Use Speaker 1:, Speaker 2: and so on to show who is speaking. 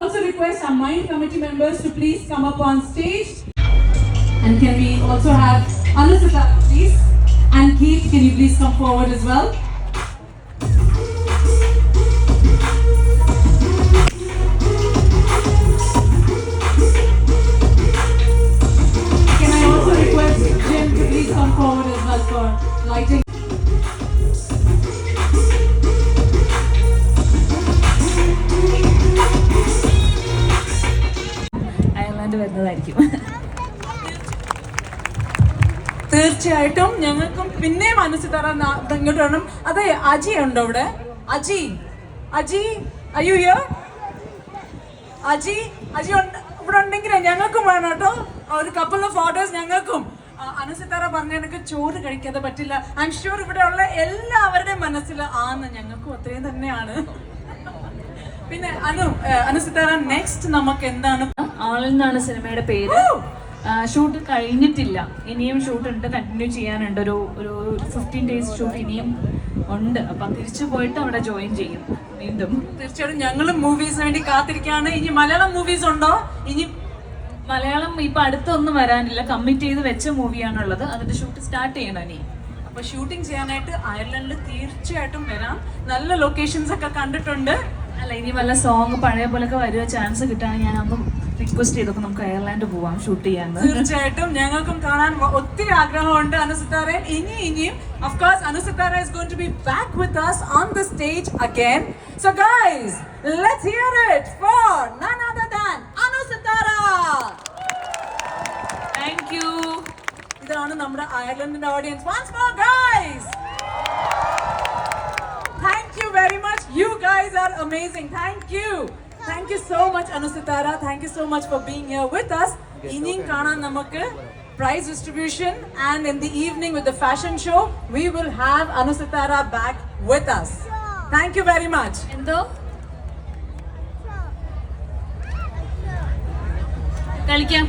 Speaker 1: also request our mind committee members to please come up on stage. And can we also have Anusita, please? And Keith, can you please come forward as well? Can I also request Jim to please come forward as well for lighting?
Speaker 2: Ireland വരുന്നതായിരിക്കും
Speaker 1: തീർച്ചയായിട്ടും ഞങ്ങൾക്കും പിന്നെ മനസ്സിൽ തരാൻ ഇങ്ങോട്ട് വേണം അതെ അജി ഉണ്ടോ ഇവിടെ അജി. അജി അയ്യോ അജി അജി ഇവിടെ ഉണ്ടെങ്കിൽ ഞങ്ങൾക്കും വേണം കേട്ടോ. ഒരു കപ്പിൾ ഓഫ് ഫോട്ടോസ് ഞങ്ങൾക്കും. അനുസിത്താറ പറഞ്ഞ എനിക്ക് ചോറ് കഴിക്കാതെ പറ്റില്ല. ഐ എം ഷുവർ ഇവിടെ ഉള്ള എല്ലാവരുടെയും മനസ്സിൽ ആന്ന് ഞങ്ങൾക്കും അത്രയും തന്നെയാണ്. പിന്നെ അനു അനുസിത്താറ നെക്സ്റ്റ് നമുക്ക് എന്താണ്?
Speaker 2: ആളിൽ നിന്നാണ് സിനിമയുടെ പേര്. ഷൂട്ട് കഴിഞ്ഞിട്ടില്ല. ഇനിയും ഷൂട്ട് ഉണ്ട് കണ്ടിന്യൂ ചെയ്യാനുണ്ട്. ഒരു ഒരു ഫിഫ്റ്റീൻ ഡേയ്സ് ഷൂട്ട് ഇനിയും ഉണ്ട്. അപ്പം തിരിച്ചു പോയിട്ട് അവിടെ ജോയിൻ ചെയ്യും. വീണ്ടും.
Speaker 1: തീർച്ചയായിട്ടും ഞങ്ങളും മൂവീസ് വേണ്ടി കാത്തിരിക്കുകയാണ്. ഇനി മലയാളം മൂവീസ് ഉണ്ടോ? ഇനി
Speaker 2: മലയാളം ഇപ്പൊ അടുത്തൊന്നും വരാനില്ല. കമ്മിറ്റ് ചെയ്ത് വെച്ച മൂവിയാണുള്ളത് അതിന്റെ ഷൂട്ട് സ്റ്റാർട്ട് ചെയ്യണം ഇനി.
Speaker 1: അപ്പൊ ഷൂട്ടിംഗ് ചെയ്യാനായിട്ട് അയർലൻഡിൽ തീർച്ചയായിട്ടും വരാം. നല്ല ലൊക്കേഷൻസ് ഒക്കെ കണ്ടിട്ടുണ്ട്.
Speaker 2: അല്ല ഇനി വല്ല സോങ് പഴയ പോലൊക്കെ വരുക ചാൻസ് കിട്ടുകയാണെങ്കിൽ ഞാൻ അതും റിക്വസ്റ്റ് ചെയ്തൊക്കെ നമുക്ക് അയർലാൻഡ് പോവാം ഷൂട്ട് ചെയ്യാൻ.
Speaker 1: തീർച്ചയായിട്ടും. ഞങ്ങൾക്കും കാണാൻ ഒത്തിരി ആഗ്രഹമുണ്ട് അനുസിത്താറെ. ഇനി ഇനിയും of course is going to be back with us on the stage again. So guys let's hear it for none other than Anusithara
Speaker 2: thank you
Speaker 1: ഇതാണ് നമ്മുടെ അയർലൻഡിന്റെ audience guys. Thank you very much. You guys are amazing. Thank you. Thank you so much, Anusitara. Thank you so much for being here with us. ഇനിയും കാണാൻ നമുക്ക് prize distribution and in the evening with the fashion show, we will have Anusitara back with us. Thank you very much.
Speaker 2: എന്തോ കളിക്കാം